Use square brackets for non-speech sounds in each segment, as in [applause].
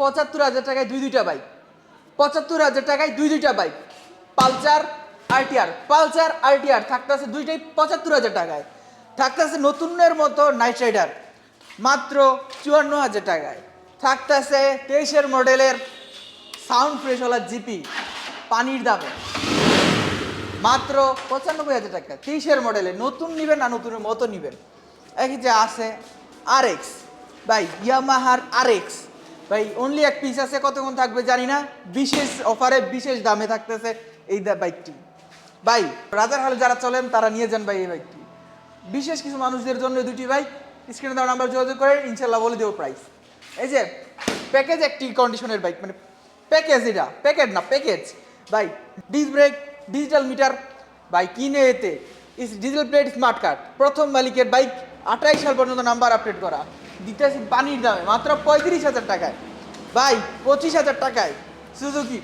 পঁচাত্তর হাজার টাকায় দুই দুইটা বাইক পঁচাত্তর হাজার টাকায় দুই দুইটা bike Pulsar RTR. Pulsar RTR থাকতেছে দুইটাই পঁচাত্তর হাজার টাকায়। থাকতেছে নতুনের মতো নাইট রাইডার মাত্র চুয়ান্ন হাজার টাকায়। থাকতেছে তেইশের মডেলের সাউন্ড ফ্রেশওয়ালা জিপি পানির দামে। মাত্র পঁচানব্বই হাজার টাকা। তেইশের মডেলে নতুন নিবেন না নতুনের মতো নিবেন। এই যে আছে আর এক্স ভাই ইয়ামাহার আর এক্স ভাই অনলি এক পিস আছে, কতক্ষণ থাকবে জানি না। বিশেষ অফারে বিশেষ দামে থাকতেছে এই বাইকটি ভাই রাজার হালে যারা চলেন, তারা নিয়ে যান ভাই এই বাইকটি বিশেষ কিছু মানুষদের জন্য দুটি বাইক স্ক্রিনে দেওয়া নাম্বার যোগাযোগ করে, ইনশাল্লাহ বলে দেবো প্রাইস এই যে প্যাকেজ একটি কন্ডিশনের বাইক মানে প্যাকেজ এটা প্যাকেট না প্যাকেজ ভাই ডিস ব্রেক ডিজিটাল মিটার ভাই, কিনে এতে। ডিজিটাল প্লেট স্মার্ট কার্ড প্রথম মালিকের বাইক আঠাইশ সাল পর্যন্ত নাম্বার আপডেট করা। দিতেছি পানির দামে মাত্র পঁয়ত্রিশ হাজার টাকায়। ভাই পঁচিশ হাজার টাকায় সুজুকি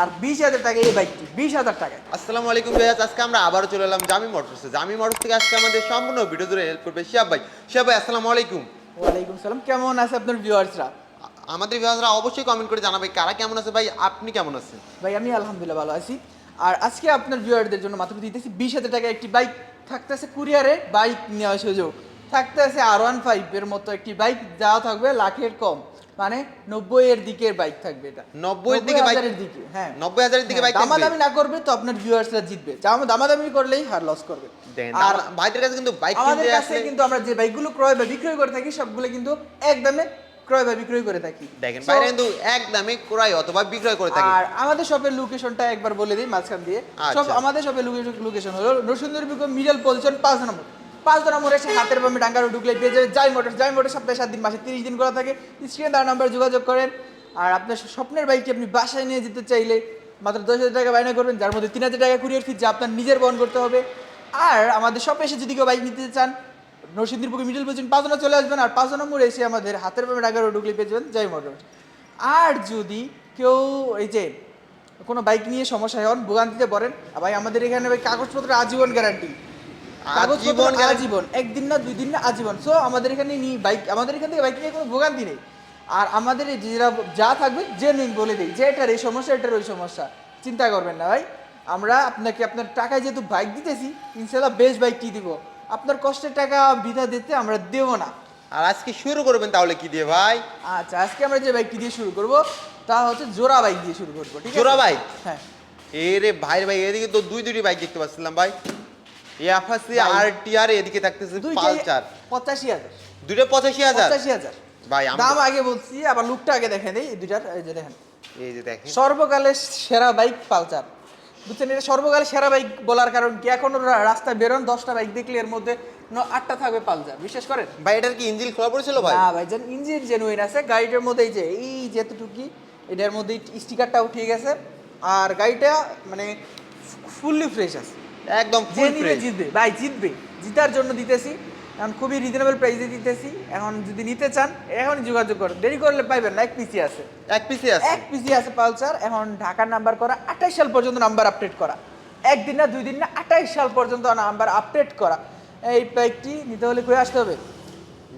আর বিশ হাজার টাকায় এই বাইকটি বিশ হাজার টাকায়। আসসালামু আলাইকুম ভাইয়াজ আজকে আমরা আবারও চলে এলাম জামি মোটরসে। জামি মোটরস থেকে আজকে আমাদের সম্পূর্ণ ভিডিও ধরে হেল্প করবে শিয়াব ভাই। শিয়াব ভাই আসসালামু আলাইকুম। ওয়ালাইকুম সালাম কেমন আছে আপনার ভিউয়ার্সরা? আমাদের ভিউয়ার্সরা অবশ্যই কমেন্ট করে জানাবে কারা কেমন আছে ভাই আপনি কেমন আছেন? ভাই আমি আলহামদুলিল্লাহ ভালো আছি। আর আজকে আপনার ভিউয়ারদের জন্য মাত্র দিতেছি বিশ হাজার টাকা একটি বাইক থাকতেছে কুরিয়ারে বাইক নেওয়ার সুযোগ। থাকতেছে আর ওয়ান ফাইভের মতো একটি বাইক যাওয়া থাকবে লাখের কম। মানে নব্বই এর দিকের বাইক থাকবে এটা। 90 এর দিকে বাইক- হাজারের দিকে হ্যাঁ। 90,000 এর দিকে বাইক থাকবে? দামাদামি না করবে তো আপনার ভিউয়ার্সরা জিতবে। দাম- দামাদামি করলেই হার লস করবে। আর ভাইদের কাছে কিন্তু বাইক আমাদের কাছে কিন্তু আমরা যে বাইকগুলো ক্রয় বা বিক্রয় করে থাকি সবগুলো কিন্তু একদমে ক্রয় বা বিক্রয় করে থাকি। দেখেন বাইরে কিন্তু এক দামে ক্রয় অথবা বিক্রয় করে থাকি। আর আমাদের শপের লোকেশনটা একবার বলে দিই মাঝখান দিয়ে। সব আচ্ছা। আমাদের শপের লোকেশন হলো নরসুন্দরী মিডল পজিশন পাঁচ নম্বর। পাঁচ নম্বর এসে হাতের বামে, ডাঙ্গারো ঢুকলে পেয়ে যাবে যাই মোটর যাই মোটর সপ্তাহে সাত দিন মাসে তিরিশ দিন করা থাকে। স্ক্রিনে তার নাম্বার যোগাযোগ করেন। আর আপনার স্বপ্নের বাইকটি আপনি বাসায় নিয়ে যেতে চাইলে মাত্র দশ হাজার টাকা বায়না করবেন, যার মধ্যে তিন হাজার টাকা কুরিয়ার ফি যা আপনার নিজের বহন করতে হবে। আর আমাদের সব এসে যদি কেউ বাইক নিতে চান নরসিংদীরপুরে মিডল পজিশন পাঁচ নম্বর চলে আসবেন আর পাঁচ নম্বর এসে আমাদের হাতের বামে, ডাঙ্গারো ঢুকলে পেয়ে যাবেন যাই মোটর। আর যদি কেউ এই যে কোনো বাইক নিয়ে সমস্যা হন ভোগান্তিতে পড়েন ভাই আমাদের এখানে ভাই কাগজপত্র আজীবন গ্যারান্টি আজীবন আজীবন একদিন না দুই দিন না আজীবন। সো আমাদের এখানে নি বাইক আমাদের এখান থেকে বাইক নিয়ে কোনো ভোগান্তি নেই। আর আমাদের যেটা যা থাকবে জেনুইন বলে দিই যে এটার এই সমস্যা এটার ওই সমস্যা। চিন্তা করবেন না ভাই। আমরা আপনাকে আপনার টাকায় যেহেতু বাইক দিতেছি ইনশাল্লাহ বেস্ট বাইকটি দিব? আপনার কষ্টের টাকা বিধা দিতে আমরা দেবো না। আর আজকে শুরু করবেন তাহলে কি দিয়ে ভাই? আচ্ছা আজকে আমরা যে বাইকটি দিয়ে শুরু করব তা হচ্ছে জোড়া বাইক দিয়ে শুরু করব ঠিক জোড়া বাইক? হ্যাঁ। এ রে ভাই ভাই এদিকে তো দুই দুটি বাইক দেখতে পাচ্ছিলাম ভাই। ভাই। আর টিআর এদিকে থাকতেছে পালচার ভাই দাম আগে বলছি আবার লুকটা আগে দেখেন এই দুইটার এই যে দেখেন। এই যে দেখেন। সর্বকালের সেরা বাইক পালচার বুঝছেন এটা সর্বকালের সেরা বাইক বলার কারণ কি? এখন রা- রাস্তায় বেরোন দশটা বাইক দেখলে এর মধ্যে আটটা থাকবে পালচার বিশেষ করেন? ভাই এটার কি ইঞ্জিন খোলা পড়েছিল ভাই? না ভাই যেন ইঞ্জিন জেনুইন আছে গাড়িটার মধ্যে এই যে এই যেতটুকি এটার মধ্যে স্টিকারটা উঠিয়ে গেছে আর গাড়িটা মানে ফুললি ফ্রেশ আছে। একদম ফুল নিবে জিতবে। ভাই জিতবে। জিতার জন্য দিতেছি। এখন খুবই রিজনেবল প্রাইসে দিতেছি। এখন যদি নিতে চান এখনই যোগাযোগ করুন। দেরি করলে পাইবেন না এক পিসি আছে। এক পিসে আছে। এক পিসি আছে পালসার। এখন ঢাকার নাম্বার করা আঠাইশ সাল পর্যন্ত নাম্বার আপডেট করা। একদিন না দুই দিন না আঠাইশ সাল পর্যন্ত নাম্বার আপডেট করা। এই বাইকটি নিতে হলে কই আসতে হবে?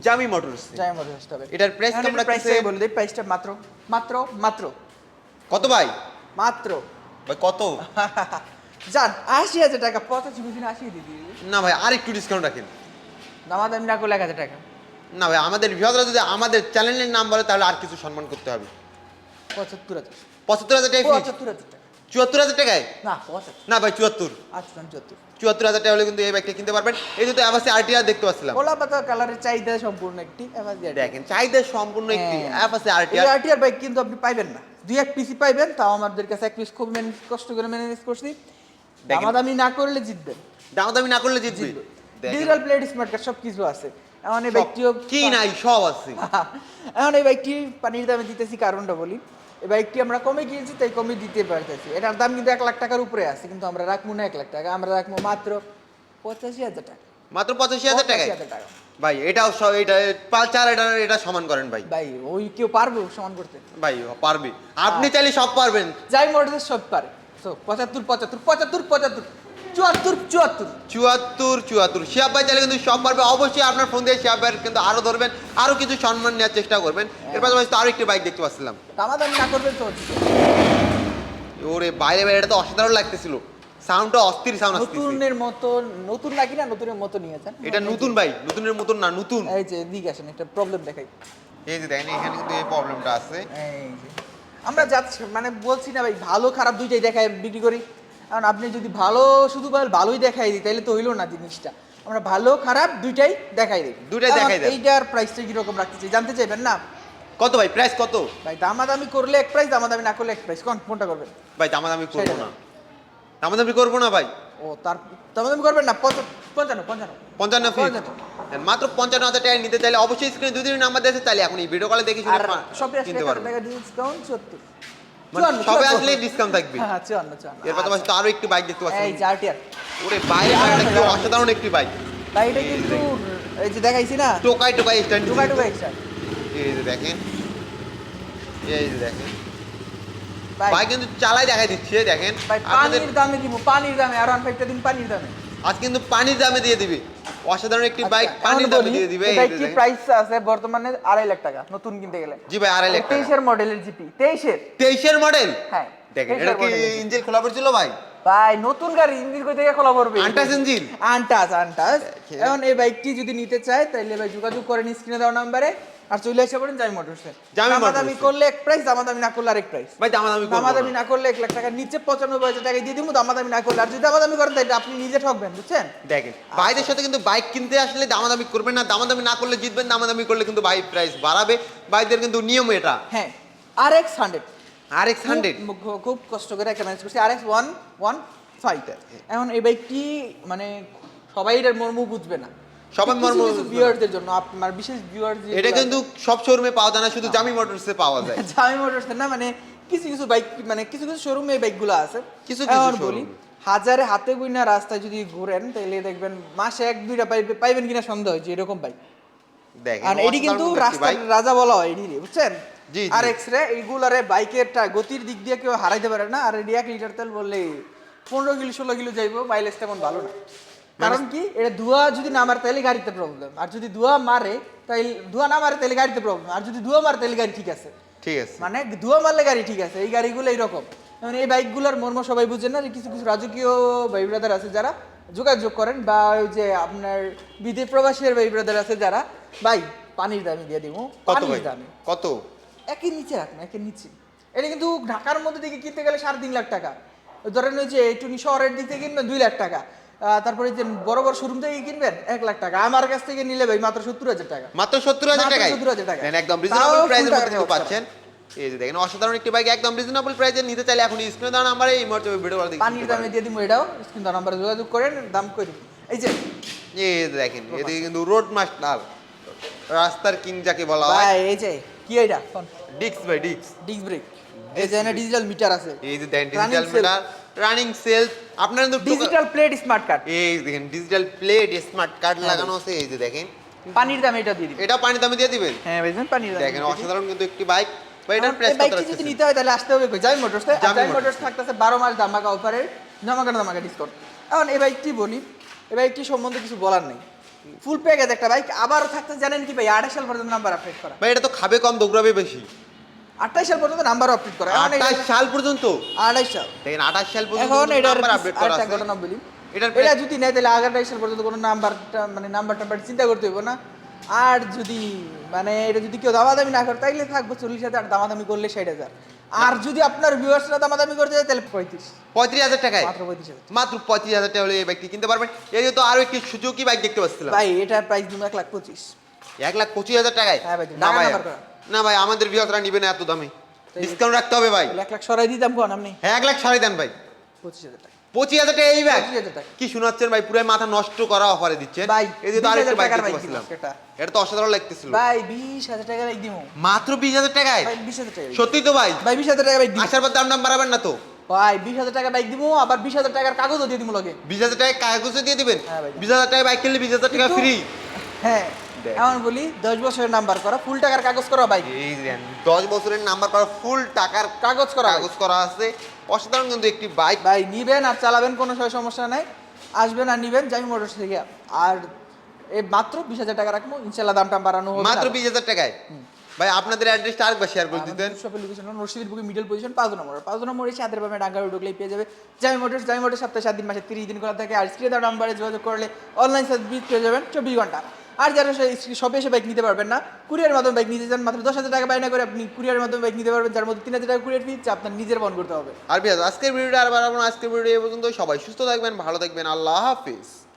জামি মোটরস টাইম মতো আসতে হবে। এটার এখন কেমন এটার price বলে দিই। প্রাইসটা মাত্র মাত্র মাত্র। কত ভাই? মাত্র। ভাই কত? [laughs] যান আশি হাজার টাকা পঁচাশি বুঝিন আশি দিয়ে দিই না ভাই আর একটু ডিসকাউন্ট রাখেন দামাদামি না করলে এক হাজার টাকা না ভাই আমাদের ভিউয়াররা যদি আমাদের চ্যানেলের নাম বলে তাহলে আর কিছু সম্মান করতে হবে পঁচাত্তর হাজার পঁচাত্তর হাজার টাকা পঁচাত্তর হাজার টাকা চুয়াত্তর হাজার টাকায় না না ভাই চুয়াত্তর আচ্ছা পঁচাত্তর চুয়াত্তর হাজার টাকা হলে কিন্তু এই বাইকটা কিনতে পারবেন এই দুটো অ্যাভাসি আরটিআর দেখতে পাচ্ছিলাম কলা পাতা কালারের চাহিদা সম্পূর্ণ একটি এভাবে দেখেন চাহিদা সম্পূর্ণ একটি হ্যাঁ। অ্যাভাসি আরটিআর আরটিআর বাইক কিন্তু আপনি পাইবেন না দুই এক পিসি পাইবেন তাও আমাদের কাছে এক পিস খুব ম্যানেজ কষ্ট করে ম্যানেজ করছি। দামাদামি না করলে জিতবেন। দাম দামি না করলে জিতবে। জিতবে। ডিজিটাল প্লেট স্মার্ট কার্ড সব কিছু আছে। এখন এই বাইকটিও কি নাই সব আছে। [laughs] এখন এই বাইকটি পানির দামে দিতেছি কারণটা বলি। এই বাইকটি আমরা কমে কিনেছি তাই কমে দিতে পারতেছি। এটার দাম কিন্তু এক লাখ টাকার উপরে আছে কিন্তু আমরা রাখব না এক লাখ টাকা। আমরা রাখব মাত্র পঁচাশি হাজার টাকা। মাত্র পঁচাশি হাজার টাকা। ভাই এটাও সব এটা পালচার এটা এটা সমান করেন ভাই। ভাই ওই কেউ পারবে সমান করতে। ভাই পারবে। আপনি চাইলে সব পারবেন। যাই মডেলের সব পারে। পঁচাত্তর পঁচাত্তর পঁচাত্তর পঁচাত্তর চুয়াত্তর চুয়াত্তর। চুয়াত্তর চুয়াত্তর। শিয়াব ভাই চাইলে কিন্তু সব পারবে। অবশ্যই আপনার ফোন দিয়ে শিয়াব ভাইয়ের কিন্তু আরও ধরবেন আরও কিছু সম্মান নেওয়ার চেষ্টা করবেন। এর পাশাপাশি তো আরও একটি বাইক দেখতে পাচ্ছিলাম। দামাদামি না করবেন তো। ওরে বাইরে বাইরে এটা তো অসাধারণ লাগতেছিল। সাউন্ডটা অস্থির সাউন্ড নতুনের মতো নতুন নাকি না নতুনের মতো নিয়েছেন এটা নতুন ভাই নতুনের মতন না নতুন। এই যে দিকে আসেন একটা প্রবলেম দেখাই। এই যে দেখেন এখানে কিন্তু এই প্রবলেমটা আছে। এই যে। আমরা যাচ্ছি মানে বলছি না ভাই ভালো খারাপ দুইটাই দেখায় বিক্রি করি। কারণ আপনি যদি ভালো শুধু ভালোই দেখাই দিই তাহলে তো হইল না জিনিসটা। আমরা ভালো খারাপ দুইটাই দেখাই দিই। দুইটাই দেখাই দিই এইটার প্রাইসটা কীরকম রাখতেছি জানতে চাইবেন না? কত ভাই প্রাইস কত? ভাই দামাদামি করলে এক প্রাইস দামাদামি না করলে এক প্রাইস কোন কোনটা করবেন? ভাই দামাদামি করব না। দামাদামি করব না ভাই। ও তার দামাদামি করবেন না? পঞ্চ- পঞ্চান্ন পঞ্চান্ন। পঞ্চান্ন পঞ্চান্ন। মাত্র পঞ্চান্ন হাজার টাকা নিতে চাইলে অবশ্যই স্ক্রিনে দুই দিনের নাম্বার দিয়েছে চাইলে এখন এই ভিডিও কলে দেখে শুনে কিনতে পারবেন। ডিসকাউন্ট মানে সবে আসলে ডিসকাউন্ট থাকবে। হ্যাঁ চুয়ান্ন চুয়ান্ন। এর পাশাপাশি তো আরও একটি বাইক দেখতে আচ্ছা। এই আরটিআর ওরে বাইরে কি অসাধারণ একটি বাইক কিন্তু এই যে দেখাইছি না? টোকাই টোকাই স্ট্যান্ড টুকা টুকা এক্সট্রা এই যে দেখেন। এই যে দেখেন। ভাই কিন্তু চালাই দেখাই দিচ্ছে দেখেন। পানির দামে দিব পানির দামে আর ওয়ান ফাইভটা দিন পানির দামে। আজ কিন্তু পানির দামে দিয়ে দিবে। অসাধারণ একটি বাইক আচ্ছা, দামে দিয়ে দিবে কি প্রাইস আছে বর্তমানে? আড়াই লাখ টাকা নতুন কিনতে গেলে। জি ভাই আড়াই লাখ তেইশের মডেলের জিপি তেইশের। তেইশের মডেল হ্যাঁ দেখেন 23 এটা কি ইঞ্জিন খোলা পড়ছিল ভাই? ভাই নতুন গাড়ি ইঞ্জিন কই থেকে খোলা পড়বে? আনটাস ইঞ্জিন আনটাস আনটাস এখন এই বাইকটি যদি নিতে চায় তাহলে ভাই যোগাযোগ করেন স্ক্রিনে দেওয়া নাম্বারে। আর চলে আসে পড়েন জামি মোটরসে দামাদামি করলে এক প্রাইস দামাদামি না করলে আরেক প্রাইস ভাই দামাদামি দামাদামি না। করলে এক লাখ টাকার নিচে পঁচানব্বই হাজার টাকা দিয়ে দিব দামাদামি না করলে আর যদি দামাদামি করেন তাহলে আপনি নিজে ঠকবেন বুঝছেন? দেখেন ভাইদের সাথে কিন্তু বাইক কিনতে আসলে দামাদামি করবেন না। দামাদামি না করলে জিতবেন দামাদামি করলে কিন্তু বাইক প্রাইস বাড়াবে। বাইকদের কিন্তু নিয়ম এটা। হ্যাঁ R X hundred R X hundred খুব কষ্ট করে একটা ম্যানেজ করছি। R X one one five এখন এই বাইকটি মানে সবাই এটার মর্ম বুঝবে না। সবাই মর্ম। ভিউয়ারদের জন্য আপনার বিশেষ ভিউয়ার এটা কিন্তু সব শোরুমে পাওয়া যায় না শুধু জামি মোটরসে পাওয়া যায়। [laughs] জামি মোটরস না মানে কিছু কিছু বাইক মানে কিছু কিছু শোরুমে এই বাইকগুলো আছে। কিছু কিছু বলি হাজারে হাতে গুইনা রাস্তায় যদি ঘুরেন তাহলে দেখবেন মাসে এক দুইটা পাইবে পাইবেন কিনা সন্দেহ হয়েছে এরকম বাইক দেখেন এটি কিন্তু রাস্তার রাজা বলা হয় এটি বুঝছেন। আর এক্স রে এইগুলারে বাইকের গতির দিক দিয়ে কেউ হারাইতে পারে না আর এটি এক লিটার তেল বললে পনেরো কিলো ষোলো কিলো যাইবো মাইলেজ তেমন ভালো না। কারণ কি? এটা ধোয়া যদি না মারে তাহলে গাড়িতে প্রবলেম আর যদি ধোয়া মারে তাহলে ধোয়া না মারে তাহলে গাড়িতে প্রবলেম আর যদি ধোয়া মারে তাহলে গাড়ি ঠিক আছে। ঠিক আছে। মানে ধোয়া মারলে গাড়ি ঠিক আছে। এই গাড়িগুলো এইরকম। মানে এই বাইকগুলোর মর্ম সবাই বুঝেন না কিছু কিছু রাজকীয় ভাই ব্রাদার আছে যারা যোগাযোগ করেন বা ওই যে আপনার বিদেশ প্রবাসীর ভাই ব্রাদার আছে যারা। ভাই পানির দামে দিয়ে দিব। কত পানির দামে। কত? একই নিচে রাখুন একই নিচে। এটা কিন্তু ঢাকার মধ্যে থেকে কিনতে গেলে সাড়ে তিন লাখ টাকা। ধরেন ওই যে একটু শহরের দিক থেকে কিনবেন দুই লাখ টাকা। তারপরে যে বড় বড় শোরুম থেকে কিনবেন এক লাখ টাকা। আমার কাছ থেকে নিলে ভাই মাত্র সত্তর হাজার টাকা। মাত্র সত্তর হাজার টাকায়? 70,000 টাকায়। দেখেন, একদম রিজনেবল প্রাইসের মধ্যে পাচ্ছেন। এই যে দেখেন অসাধারণ একটি বাইক একদম রিজনেবল প্রাইসে নিতে চাইলে এখন স্ক্রিনে দেওয়া নাম্বারে এই মুহূর্তে ভিডিও কল পানির দামে দিয়ে দিব এটাও। স্ক্রিন নাম্বারে যোগাযোগ করেন দাম করে এই যে এই দেখেন এদিকে কিন্তু রোড মাস্টার রাস্তার কিং যাকে বলা হয়। ভাই এই যে কি এটা? ডিক্স ভাই ডিক্স ডিস্ক ব্রেক এই যে ডিজিটাল মিটার আছে। এই যে দেখেন ডিজিটাল মিটার রানিং সেলস আপনার কিন্তু ডিজিটাল প্লেট স্মার্ট কার্ড এই দেখেন ডিজিটাল প্লেট স্মার্ট কার্ড লাগানো আছে এই যে দেখেন। পানির দামে এটা দিয়ে দিবেন। এটা পানি দামে দিয়ে দিবেন? হ্যাঁ ভাইজান পানির দামে দেখেন অসাধারণ কিন্তু একটি বাইক ভাই এটার প্রাইস কত বাইকটি যদি নিতে হয় তাহলে আসতে হবে কই? Jami Motors Jami Motors. Motors থাকতেছে বারো মাস ধামাকা অফারের ধামাকা ধামাকা ডিসকাউন্ট এখন এই বাইকটি বলি এই বাইকটি সম্বন্ধে কিছু বলার নেই। ফুল প্যাকেজ একটা বাইক আবারও থাকতে জানেন কি ভাই? আঠাশ সাল পর্যন্ত নাম্বার আপডেট করা। ভাই এটা তো খাবে কম দৌড়াবে বেশি। আঠাশ সাল পর্যন্ত নাম্বার আপডেট করা। এখন আঠাশ সাল পর্যন্ত? আঠাশ সাল। দেখেন আঠাশ সাল পর্যন্ত এখন নাম্বার আপডেট করা আছে। ঘটনা বলি। এটা যদি নেয় তাহলে আগামী সাল পর্যন্ত কোনো নাম্বারটা মানে নাম্বার টাম্বার চিন্তা করতে হবে না। আর যদি মানে এটা যদি কেউ দামাদামি না করে তাইলে থাকব চল্লিশ হাজার দামাদামি করলে ষাট হাজার। আর যদি আপনার ভিউয়ার্সরা দামাদামি করতে যায় তাহলে পঁয়ত্রিশ। পঁয়ত্রিশ হাজার টাকায়? মাত্র পঁয়ত্রিশ হাজার। মাত্র পঁয়ত্রিশ হাজার টাকা হলে এই বাইকটি কিনতে পারবেন। এর তো আরও একটি সুজুকি বাইক দেখতে পাচ্ছিলাম। ভাই এটার প্রাইস দিব এক লাখ পঁচিশ। এক লাখ পঁচিশ হাজার টাকায়? হ্যাঁ ভাই, নাম্বার। না ভাই আমাদের বিহতরা নিবে না এত দামে ডিসকাউন্ট রাখতে হবে ভাই এক লাখ সরাই দিতাম কোন আপনি হ্যাঁ এক লাখ সাড়ে দেন ভাই পঁচিশ হাজার টাকা পঁচিশ হাজার টাকা এই ব্যাগ 25,000 টাকা। কি শোনাচ্ছেন ভাই পুরো মাথা নষ্ট করা অফারে দিচ্ছেন ভাই, এই যে তো আরেকটা 20,000 বাইক। এটা তো অসাধারণ লাগতেছিল ভাই বিশ হাজার টাকা বাইক দিব মাত্র বিশ হাজার টাকায় ভাই বিশ হাজার টাকা সত্যি তো ভাই ভাই বিশ হাজার টাকা বাইক দিব আসার পর দাম দাম বাড়াবেন না তো ভাই বিশ হাজার টাকা বাইক দিব আবার বিশ হাজার টাকার কাগজও দিয়ে দিব লগে বিশ হাজার টাকা কাগজে দিয়ে দিবেন হ্যাঁ ভাই। বিশ হাজার টাকা বাইক কিনলে বিশ হাজার টাকা ফ্রি হ্যাঁ। এমন বলি দশ বছরের নাম্বার করা ফুল টাকার কাগজ করা বাইক দশ বছরের নাম্বার করা ফুল টাকার কাগজ করা কাগজ করা আছে। অসাধারণ কিন্তু একটি বাইক ভাই নিবেন আর চালাবেন কোনো সমস্যা নাই। আসবেন আর নিবেন জামি মোটরস থেকে আর এ মাত্র বিশ হাজার টাকা রাখব ইনশাল্লাহ দামটা বাড়ানো হবে। মাত্র বিশ হাজার টাকায়? ভাই আপনাদের অ্যাড্রেসটা আরেকবার শেয়ার করে দিতেন। শপের লোকেশন নরসিংদীর বুকে মিডল পজিশন পাঁচ নম্বর। পাঁচ নম্বর এসে হাতের পাবে ডাঙ্গা ঢুকলেই পেয়ে যাবে। জামি মোটরস জামি মোটরস সপ্তাহে সাত দিন মাসে তিরিশ দিন খোলা থাকে। আর স্ক্রিনে দেওয়া নাম্বারে যোগাযোগ করলে অনলাইন সার্ভিস পেয়ে যাবেন চব্বিশ ঘণ্টা। আর যারা শপে এসে বাইক নিতে পারবেন না কুরিয়ার মাধ্যমে বাইক নিতে চান, মাত্র দশ হাজার টাকা বাইনা করে আপনি কুরিয়ারের মাধ্যমে বাইক নিতে পারবেন, যার মধ্যে তিন হাজার টাকা কুরিয়ার ফি আপনার নিজের বহন করতে হবে। আর বিয়াজ আজকের ভিডিওটা আর আজকের ভিডিও পর্যন্ত সবাই সুস্থ থাকবেন, ভালো থাকবেন, আল্লাহ হাফিজ।